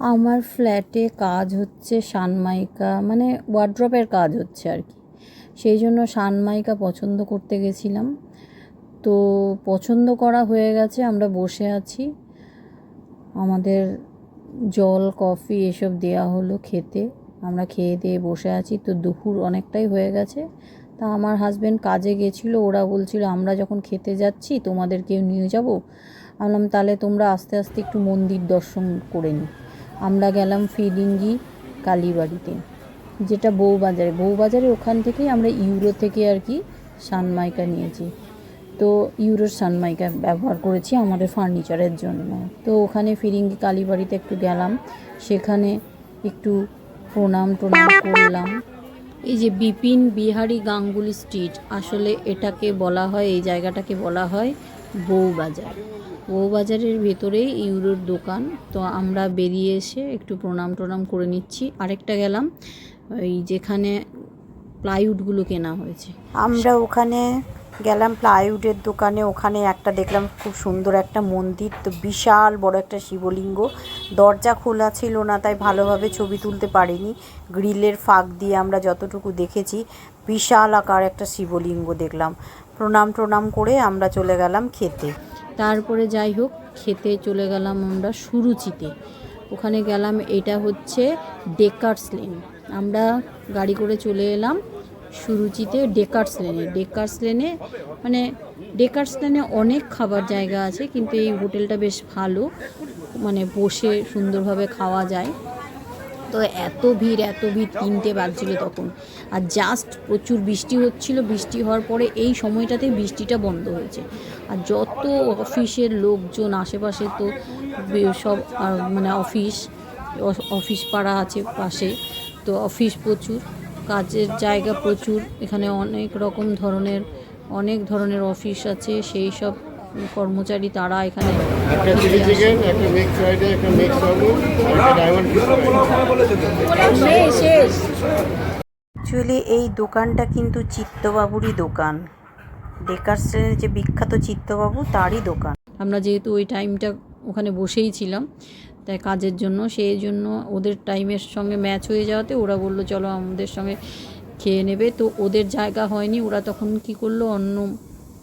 আমার ফ্ল্যাটে কাজ হচ্ছে সানমাইকা মানে ওয়ার্ড্রপের কাজ হচ্ছে আর কি। সেই জন্য সানমাইকা পছন্দ করতে গেছিলাম। তো পছন্দ করা হয়ে গেছে, আমরা বসে আছি। আমাদের জল, কফি এসব দেয়া হলো খেতে। আমরা খেয়ে দিয়ে বসে আছি। তো দুপুর অনেকটাই হয়ে গেছে। তা আমার হাজব্যান্ড কাজে গেছিল, ওরা বলছিল, আমরা যখন খেতে যাচ্ছি, তোমাদেরকেও নিয়ে যাব। বললাম, তাহলে তোমরা আস্তে আস্তে একটু মন্দির দর্শন করে নি আমরা গেলাম ফিরিঙ্গি কালীবাড়িতে, যেটা বউবাজারে। বউবাজারে ওখান থেকেই আমরা ইউরো থেকে আর কি সানমাইকা নিয়েছি। তো ইউরোর সানমাইকা ব্যবহার করেছি আমাদের ফার্নিচারের জন্য। তো ওখানে ফিরিঙ্গি কালীবাড়িতে একটু গেলাম, সেখানে একটু প্রণাম টোনাম করলাম। এই যে বিপিন বিহারি গাঙ্গুলি স্ট্রিট, আসলে এটাকে বলা হয়, এই জায়গাটাকে বলা হয় বউবাজার। বউবাজারের ভেতরেই ইউরোর দোকান। তো আমরা বেরিয়ে এসে একটু প্রণাম টনাম করে নিচ্ছি। আরেকটা গেলাম, ওই যেখানে প্লাইউডগুলো কেনা হয়েছে। আমরা ওখানে গেলাম প্লাইউডের দোকানে, ওখানে একটা দেখলাম খুব সুন্দর একটা মন্দির, তো বিশাল বড় একটা শিবলিঙ্গ। দরজা খোলা ছিল না, তাই ভালোভাবে ছবি তুলতে পারিনি। গ্রিলের ফাঁক দিয়ে আমরা যতটুকু দেখেছি, বিশাল আকার একটা শিবলিঙ্গ দেখলাম। প্রণাম প্রণাম করে আমরা চলে গেলাম খেতে। তারপরে যাই হোক, খেতে চলে গেলাম আমরা সুরুচিতে। ওখানে গেলাম, এটা হচ্ছে ডেকার্স লেন আমরা গাড়ি করে চলে এলাম। সুরুচিতে ডেকার্স লেনে ডেকার্স লেনে মানে ডেকার্স লেনে অনেক খাবার জায়গা আছে, কিন্তু এই হোটেলটা বেশ ভালো। মানে বসে সুন্দরভাবে খাওয়া যায়। তো এত ভিড় এত ভিড় তিনটে বাজছিল তখন। আর জাস্ট প্রচুর বৃষ্টি হচ্ছিল। বৃষ্টি হওয়ার পরে এই সময়টাতে বৃষ্টিটা বন্ধ হয়েছে। আর যত অফিসের লোকজন, আশেপাশে তো সব মানে অফিস অফিস পাড়া আছে পাশে, তো অফিস প্রচুর। কাজের জায়গা প্রচুর। এখানে অনেক রকম ধরনের অনেক ধরনের অফিস আছে। সেই সব কর্মচারী তারা এখানে অ্যাকচুয়ালি এই দোকানটা কিন্তু চিত্তবাবুরই দোকান। ডেকার্সের যে বিখ্যাত চিত্তবাবু তারই দোকান। আমরা যেহেতু ওই টাইমটা ওখানে বসেই ছিলাম তাই কাজের জন্য, সেই জন্য ওদের টাইমের সঙ্গে ম্যাচ হয়ে যাওয়াতে ওরা বলল, চলো আমাদের সঙ্গে খেয়ে নেবে। তো ওদের জায়গা হয়নি, ওরা তখন কি করল, অন্য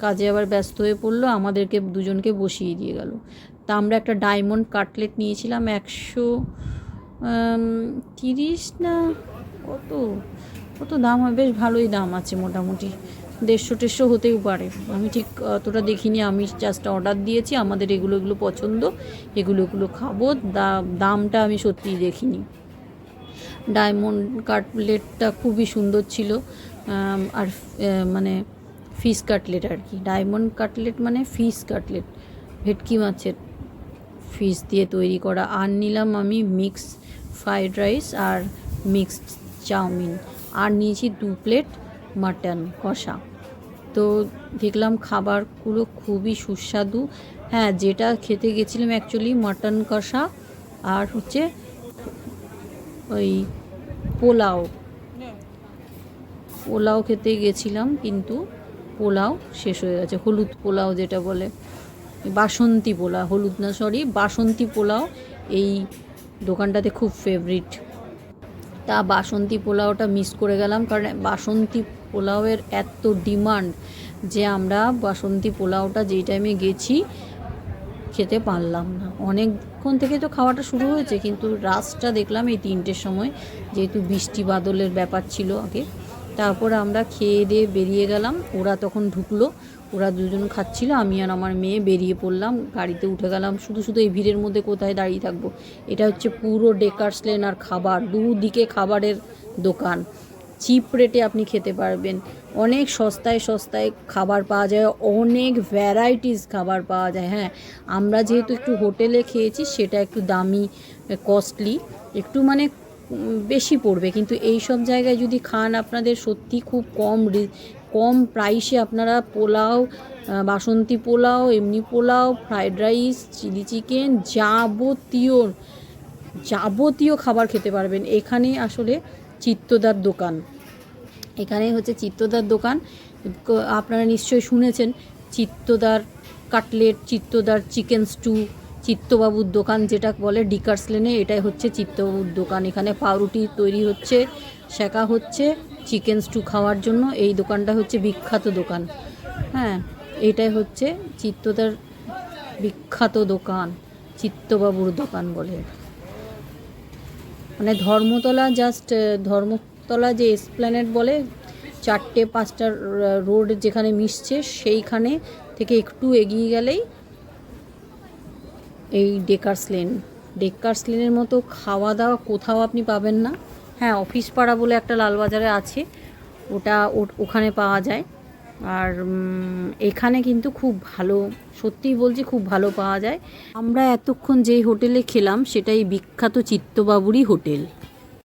কাজে আবার ব্যস্ত হয়ে পড়ল, আমাদেরকে দুজনকে বসিয়ে দিয়ে গেল। তা আমরা একটা ডায়মন্ড কাটলেট নিয়েছিলাম, একশো তিরিশ না কত? কত দাম হয় বেশ ভালোই দাম আছে মোটামুটি। দেড়শো টেড়শো হতেও পারে। আমি ঠিক অতটা দেখিনি, আমি জাস্ট অর্ডার দিয়েছি, আমাদের এগুলো এগুলো পছন্দ, এগুলো এগুলো খাব। দামটা আমি সত্যিই দেখিনি। ডায়মন্ড কাটলেটটা খুবই সুন্দর ছিল আর মানে ফিশ কাটলেট আর কি। ডায়মন্ড কাটলেট মানে ফিশ কাটলেট, ভেটকি মাছের ফিশ দিয়ে তৈরি করা। আর নিলাম আমি মিক্স ফ্রাইড রাইস আর মিক্সড চাউমিন। আর নিয়েছি দু প্লেট মাটন কষা। তো দেখলাম খাবারগুলো খুবই সুস্বাদু। হ্যাঁ যেটা খেতে গেছিলাম অ্যাকচুয়ালি মাটন কষা আর হচ্ছে ওই পোলাও। পোলাও খেতে গেছিলাম কিন্তু পোলাও শেষ হয়ে গেছে। হলুদ পোলাও যেটা বলে। বাসন্তী পোলাও, হলুদ না সরি বাসন্তী পোলাও এই দোকানটাতে খুব ফেভারিট তা বাসন্তী পোলাওটা মিস করে গেলাম কারণ বাসন্তী পোলাওয়ের এত ডিমান্ড যে আমরা বাসন্তী পোলাওটা যেই টাইমে গেছি, খেতে পারলাম না। অনেকক্ষণ থেকে তো খাওয়াটা শুরু হয়েছে, কিন্তু রাসটা দেখলাম এই তিনটের সময়, যেহেতু বৃষ্টি বাদলের ব্যাপার ছিল আগে। তারপর আমরা খেয়ে দিয়ে বেরিয়ে গেলাম, ওরা তখন ঢুকলো, ওরা দুজন খাচ্ছিল, আমি আর আমার মেয়ে বেরিয়ে পড়লাম, গাড়িতে উঠে গেলাম, শুধু শুধু এই ভিড়ের মধ্যে কোথায় দাঁড়িয়ে থাকব? এটা হচ্ছে পুরো ডেকার্স লেন আর খাবার, দুদিকে খাবারের দোকান। চিপ রেটে আপনি খেতে পারবেন। অনেক সস্তায় সস্তায় খাবার পাওয়া যায়, অনেক ভ্যারাইটিস খাবার পাওয়া যায় হ্যাঁ। আমরা যেহেতু একটু হোটেলে খেয়েছি, সেটা একটু দামি কস্টলি একটু মানে বেশি পড়বে। কিন্তু এই সব জায়গায় যদি খান আপনাদের সত্যি খুব কম কম প্রাইসে আপনারা পোলাও বাসন্তী পোলাও, এমনি pulao fried rice chilli chicken যাবতীয় যাবতীয় খাবার খেতে পারবেন। এখানে আসলে চিত্তদার দোকান। এখানে হচ্ছে চিত্তদার দোকান। আপনারা নিশ্চয়ই শুনেছেন, চিত্তদার কাটলেট, চিত্তদার চিকেন স্টু, চিত্তবাবুর দোকান যেটা বলে ডিকার্স লেনে, এটাই হচ্ছে চিত্তবাবুর দোকান। এখানে পাউরুটি তৈরি হচ্ছে, শেখা হচ্ছে চিকেন স্টু খাওয়ার জন্য। এই দোকানটা হচ্ছে বিখ্যাত দোকান। হ্যাঁ এটাই হচ্ছে চিত্তদার বিখ্যাত দোকান, চিত্তবাবুর দোকান বলে। মানে ধর্মতলা জাস্ট ধর্মতলা যে এসপ্ল্যানেট বলে, চারটে পাঁচটা রোড যেখানে মিশছে, সেইখানে থেকে একটু এগিয়ে গেলেই এই ডেকার্স লেন ডেকার্স লেনের মতো খাওয়া দাওয়া কোথাও আপনি পাবেন না। হ্যাঁ অফিস পাড়া বলে একটা লালবাজারে আছে। ওটা, ওখানে পাওয়া যায়। আর এখানে কিন্তু খুব ভালো, সত্যিই বলছি খুব ভালো পাওয়া যায়। আমরা এতক্ষণ যেই হোটেলে খেলাম, সেটাই বিখ্যাত চিত্তবাবুরই হোটেল।